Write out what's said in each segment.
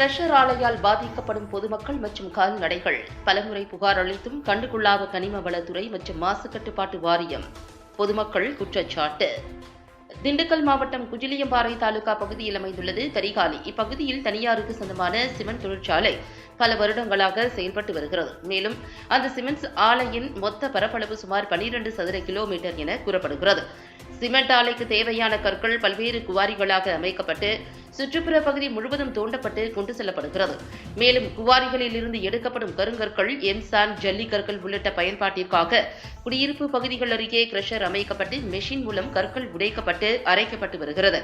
Crusher ஆலையால் பாதிக்கப்படும் பொதுமக்கள் மற்றும் கால்நடைகள். பலமுறை புகார் அளித்தும் கண்டுகொள்ளாத கனிம வளத்துறை மற்றும் மாசு கட்டுப்பாட்டு வாரியம். பொதுமக்கள் குற்றச்சாட்டு. திண்டுக்கல் மாவட்டம் குஜிலியம்பாறை தாலுகா பகுதியில் அமைந்துள்ளது. கரிகாலி இப்பகுதியில் தனியாருக்கு சொந்தமான சிமெண்ட் தொழிற்சாலை பல வருடங்களாக செயல்பட்டு வருகிறது. மேலும் அந்த சிமெண்ட் ஆலையின் மொத்த பரப்பளவு சுமார் 12 சதுர கிலோமீட்டர் என கூறப்படுகிறது. சிமெண்ட் ஆலைக்கு தேவையான கற்கள் பல்வேறு குவாரிகளாக அமைக்கப்பட்டு சுற்றுப்புற பகுதி முழுவதும் தோண்டப்பட்டு கொண்டு செல்லப்படுகிறது. மேலும் குவாரிகளில் இருந்து எடுக்கப்படும் கருங்கற்கள் எம்சான் ஜல்லி கற்கள் உள்ளிட்ட பயன்பாட்டிற்காக குடியிருப்பு பகுதிகள் அருகே கிரஷர் அமைக்கப்பட்டு மெஷின் மூலம் கற்கள் உடைக்கப்பட்டு அரைக்கப்பட்டு வருகிறது.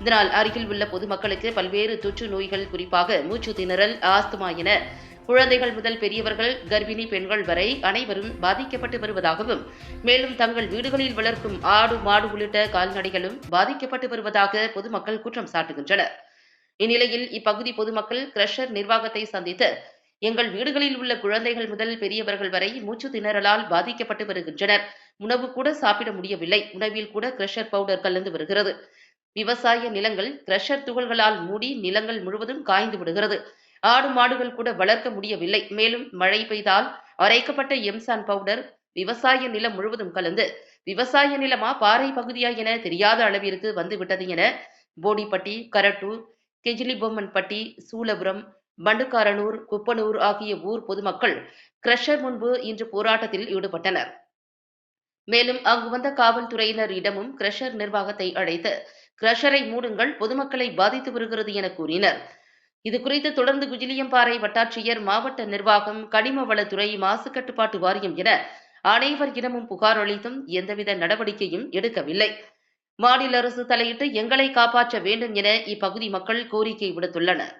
இதனால் அருகில் உள்ள பொதுமக்களுக்கு பல்வேறு தொற்று நோய்கள் குறிப்பாக மூச்சு திணறல் ஆஸ்துமா என குழந்தைகள் முதல் பெரியவர்கள் கர்ப்பிணி பெண்கள் வரை அனைவரும் பாதிக்கப்பட்டு வருவதாகவும் மேலும் தங்கள் வீடுகளில் வளர்க்கும் ஆடு மாடு உள்ளிட்ட கால்நடைகளும் பாதிக்கப்பட்டு வருவதாக பொதுமக்கள் குற்றம் சாட்டுகின்றனர். இந்நிலையில் இப்பகுதி பொதுமக்கள் கிரஷர் நிர்வாகத்தை சந்தித்து எங்கள் வீடுகளில் உள்ள குழந்தைகள் முதல் பெரியவர்கள் வரை மூச்சு திணறலால் பாதிக்கப்பட்டு வருகின்றனர். உணவு கூட சாப்பிட முடியவில்லை. உணவில் கூட கிரஷர் பவுடர் கலந்து வருகிறது. விவசாய நிலங்கள் கிரஷர் துகள்களால் மூடி நிலங்கள் முழுவதும் காய்ந்து விடுகிறது. ஆடு மாடுகள் கூட வளர்க்க முடியவில்லை. மேலும் மழை பெய்தால் அரைக்கப்பட்ட எம்சான் பவுடர் விவசாய நிலம் முழுவதும் கலந்து விவசாய நிலமா பாறை பகுதியா என தெரியாத அளவிற்கு வந்துவிட்டது என போடிப்பட்டி கரட்டூர் கெஜிலிபொம்மன்பட்டி சூலபுரம் பண்டுக்காரனூர் குப்பனூர் ஆகிய ஊர் பொதுமக்கள் கிரஷர் முன்பு இன்று போராட்டத்தில் ஈடுபட்டனர். மேலும் அங்கு வந்த காவல்துறையினர் இடமும் கிரஷர் நிர்வாகத்தை அழைத்து கிரஷரை மூடுங்கள் பொதுமக்களை பாதித்து வருகிறது என கூறினர். இது குறித்து தொடர்ந்து குஜிலியம்பாறை வட்டாட்சியர் மாவட்ட நிர்வாகம் கனிம வளத்துறை மாசு கட்டுப்பாட்டு வாரியம் என அனைவர் இடமும் புகார் அளித்தும் எந்தவித நடவடிக்கையும் எடுக்கவில்லை. மாநில அரசு தலையிட்டு எங்களை காப்பாற்ற வேண்டும் என இப்பகுதி மக்கள் கோரிக்கை விடுத்துள்ளனர்.